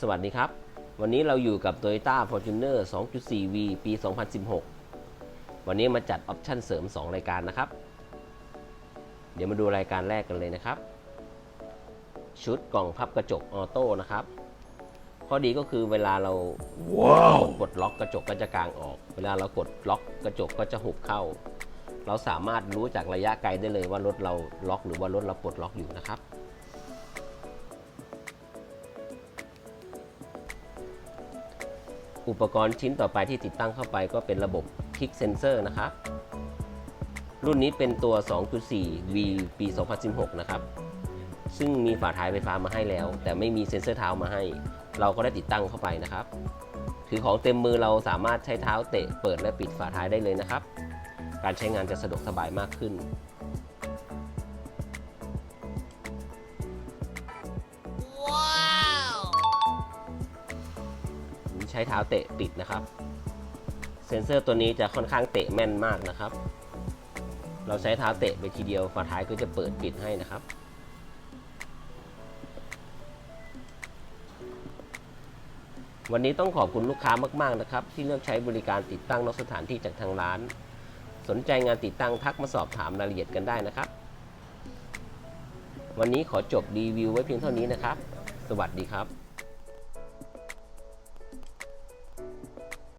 สวัสดีครับ วันนี้เราอยู่กับ Toyota Fortuner 2.4V ปี 2016 วันนี้มาจัดออปชั่นเสริม 2 รายการนะครับ เดี๋ยวมาดูรายการแรกกันเลยนะครับ ชุดกล่องพับกระจกออโต้นะครับ ข้อดีก็คือเวลาเรากดล็อกกระจกก็จะกางออก เวลาเรากดล็อกกระจกก็จะหุบเข้า เราสามารถรู้จากระยะไกลได้เลยว่ารถเราล็อกหรือว่ารถเราปลดล็อกอยู่นะครับ อุปกรณ์ชิ้นต่อไปที่ติดตั้งเข้าไปก็เป็นระบบ Kick Sensor นะครับ รุ่นนี้เป็นตัว 2.4V ปี 2016 นะครับ ซึ่งมีฝาท้ายไฟฟ้ามาให้แล้ว แต่ไม่มีเซ็นเซอร์เท้ามาให้ เราก็ได้ติดตั้งเข้าไปนะครับ ถือของเต็มมือเราสามารถใช้เท้าเตะเปิดและปิดฝาท้ายได้เลยนะครับ การใช้งานจะสะดวกสบายมากขึ้น ช้เท้าเตะปิดนะครับ เซ็นเซอร์ตัวนี้จะค่อนข้างเตะแม่นมากนะครับ เราใช้เท้าเตะไปทีเดียวฝาท้ายก็จะเปิดปิดให้นะครับวันนี้ต้องขอบคุณลูกค้ามาก ๆ นะครับ ที่เลือกใช้บริการติดตั้งนอกสถานที่จากทางร้าน สนใจงานติดตั้งทักมาสอบถามรายละเอียดกันได้นะครับ วันนี้ขอจบรีวิวไว้เพียงเท่านี้นะครับ สวัสดีครับ